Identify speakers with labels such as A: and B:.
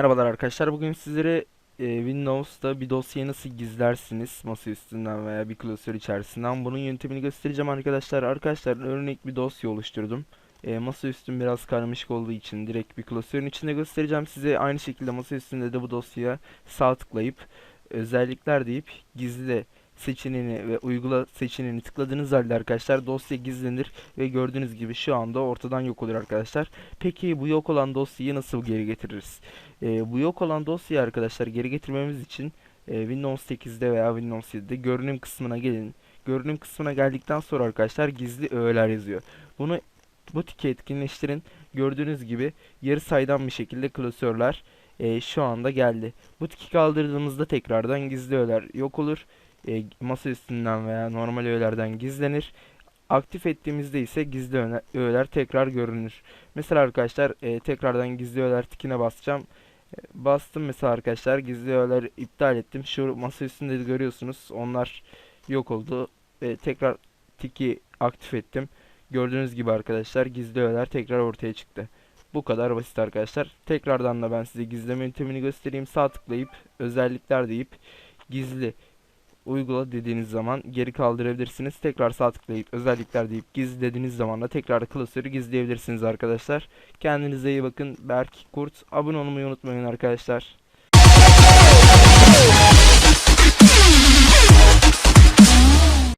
A: Merhabalar arkadaşlar. Bugün sizlere e, Windows'ta bir dosyayı nasıl gizlersiniz masa üstünden veya bir klasör içerisinden bunun yöntemini göstereceğim arkadaşlar. Arkadaşlar örnek bir dosya oluşturdum. E, masa üstüm biraz karmaşık olduğu için direkt bir klasörün içinde göstereceğim size. Aynı şekilde masa üstünde de bu dosyaya sağ tıklayıp özellikler deyip gizle seçeneğini ve uygula seçeneğini tıkladığınız halde arkadaşlar dosya gizlenir ve gördüğünüz gibi şu anda ortadan yok olur arkadaşlar. Peki bu yok olan dosyayı nasıl geri getiririz? Ee, bu yok olan dosyayı arkadaşlar geri getirmemiz için e, Windows 8'de veya Windows 7'de görünüm kısmına gelin. Görünüm kısmına geldikten sonra arkadaşlar gizli öğeler yazıyor. Bunu bu tiki etkinleştirin. Gördüğünüz gibi yarı saydam bir şekilde klasörler e, şu anda geldi. Bu tiki kaldırdığımızda tekrardan gizli öğeler yok olur. E, masa üstünden veya normal öğelerden gizlenir. Aktif ettiğimizde ise gizli öğe- öğeler tekrar görünür. Mesela arkadaşlar e, tekrardan gizli öğeler tikine basacağım. E, bastım mesela arkadaşlar gizli öğeler iptal ettim. Şu masa üstünde de görüyorsunuz onlar yok oldu. E, tekrar tiki aktif ettim. Gördüğünüz gibi arkadaşlar gizli öğeler tekrar ortaya çıktı. Bu kadar basit arkadaşlar. Tekrardan da ben size gizleme yöntemini göstereyim. Sağ tıklayıp özellikler deyip gizli uygula dediğiniz zaman geri kaldırabilirsiniz. Tekrar sağ tıklayıp özellikler deyip gizli dediğiniz zaman da tekrar klasörü gizleyebilirsiniz arkadaşlar. Kendinize iyi bakın. Berk Kurt. Abone olmayı unutmayın arkadaşlar.